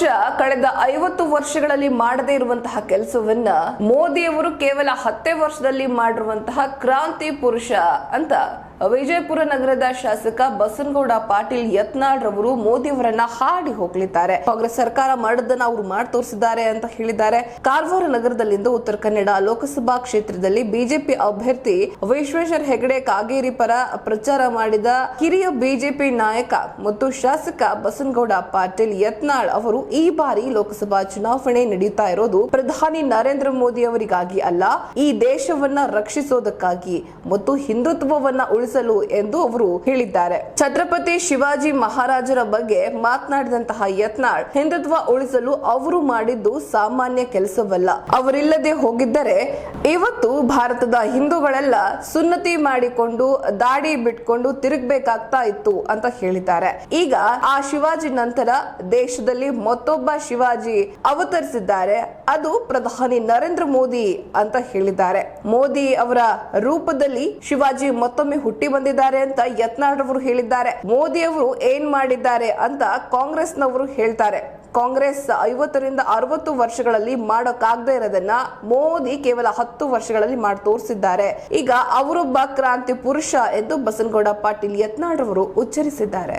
ಪಕ್ಷ ಕಳೆದ ಐವತ್ತು ವರ್ಷಗಳಲ್ಲಿ ಮಾಡದೇ ಇರುವಂತಹ ಕೆಲಸವನ್ನ ಮೋದಿಯವರು ಕೇವಲ ಹತ್ತೇ ವರ್ಷದಲ್ಲಿ ಮಾಡಿರುವಂತಹ ಕ್ರಾಂತಿ ಪುರುಷ ಅಂತ ವಿಜಯಪುರ ನಗರದ ಶಾಸಕ ಬಸನಗೌಡ ಪಾಟೀಲ್ ಯತ್ನಾಳ್ ರವರು ಮೋದಿ ಅವರನ್ನ ಹಾಡಿ ಹೋಗ್ಲಿದ್ದಾರೆ ಕಾಂಗ್ರೆಸ್ ಸರ್ಕಾರ ಮಾಡದನ್ನ ಅವರು ಮಾಡಿ ತೋರಿಸಿದ್ದಾರೆ ಅಂತ ಹೇಳಿದ್ದಾರೆ. ಕಾರವಾರ ನಗರದಲ್ಲಿಂದು ಉತ್ತರ ಕನ್ನಡ ಲೋಕಸಭಾ ಕ್ಷೇತ್ರದಲ್ಲಿ ಬಿಜೆಪಿ ಅಭ್ಯರ್ಥಿ ವಿಶ್ವೇಶ್ವರ ಹೆಗಡೆ ಕಾಗೇರಿ ಪರ ಪ್ರಚಾರ ಮಾಡಿದ ಕಿರಿಯ ಬಿಜೆಪಿ ನಾಯಕ ಮತ್ತು ಶಾಸಕ ಬಸನಗೌಡ ಪಾಟೀಲ್ ಯತ್ನಾಳ್ ಅವರು ಈ ಬಾರಿ ಲೋಕಸಭಾ ಚುನಾವಣೆ ನಡೆಯುತ್ತಾ ಇರೋದು ಪ್ರಧಾನಿ ನರೇಂದ್ರ ಮೋದಿ ಅವರಿಗಾಗಿ ಅಲ್ಲ, ಈ ದೇಶವನ್ನ ರಕ್ಷಿಸೋದಕ್ಕಾಗಿ ಮತ್ತು ಹಿಂದುತ್ವವನ್ನ ಉಳಿಸಲು ಎಂದು ಅವರು ಹೇಳಿದ್ದಾರೆ. ಛತ್ರಪತಿ ಶಿವಾಜಿ ಮಹಾರಾಜರ ಬಗ್ಗೆ ಮಾತನಾಡಿದಂತಹ ಯತ್ನಾಳ್ ಹಿಂದುತ್ವ ಉಳಿಸಲು ಅವರು ಮಾಡಿದ್ದು ಸಾಮಾನ್ಯ ಕೆಲಸವಲ್ಲ. ಅವರಿಲ್ಲದೆ ಹೋಗಿದ್ದರೆ ಇವತ್ತು ಭಾರತದ ಹಿಂದೂಗಳೆಲ್ಲ ಸುನ್ನತಿ ಮಾಡಿಕೊಂಡು, ದಾಡಿ ಬಿಟ್ಕೊಂಡು ತಿರುಗಬೇಕಾಗ್ತಾ ಇತ್ತು ಅಂತ ಹೇಳಿದ್ದಾರೆ. ಈಗ ಆ ಶಿವಾಜಿ ನಂತರ ದೇಶದಲ್ಲಿ ಮತ್ತೊಬ್ಬ ಶಿವಾಜಿ ಅವತರಿಸಿದ್ದಾರೆ. ಅದು ಪ್ರಧಾನಿ ನರೇಂದ್ರ ಮೋದಿ ಅಂತ ಹೇಳಿದ್ದಾರೆ. ಮೋದಿ ಅವರ ರೂಪದಲ್ಲಿ ಶಿವಾಜಿ ಮತ್ತೊಮ್ಮೆ ಹುಟ್ಟಿ ಬಂದಿದ್ದಾರೆ ಅಂತ ಯತ್ನಾಳ್ ಅವರು ಹೇಳಿದ್ದಾರೆ. ಮೋದಿ ಅವರು ಏನ್ ಮಾಡಿದ್ದಾರೆ ಅಂತ ಕಾಂಗ್ರೆಸ್ನವರು ಹೇಳ್ತಾರೆ. ಕಾಂಗ್ರೆಸ್ ಐವತ್ತರಿಂದ ಅರವತ್ತು ವರ್ಷಗಳಲ್ಲಿ ಮಾಡೋಕ್ಕಾಗದೇ ಇರೋದನ್ನ ಮೋದಿ ಕೇವಲ ಹತ್ತು ವರ್ಷಗಳಲ್ಲಿ ಮಾಡಿ ತೋರಿಸಿದ್ದಾರೆ. ಈಗ ಅವರೊಬ್ಬ ಕ್ರಾಂತಿ ಪುರುಷ ಎಂದು ಬಸನಗೌಡ ಪಾಟೀಲ್ ಯತ್ನಾಳ್ ಅವರು ಉಚ್ಚರಿಸಿದ್ದಾರೆ.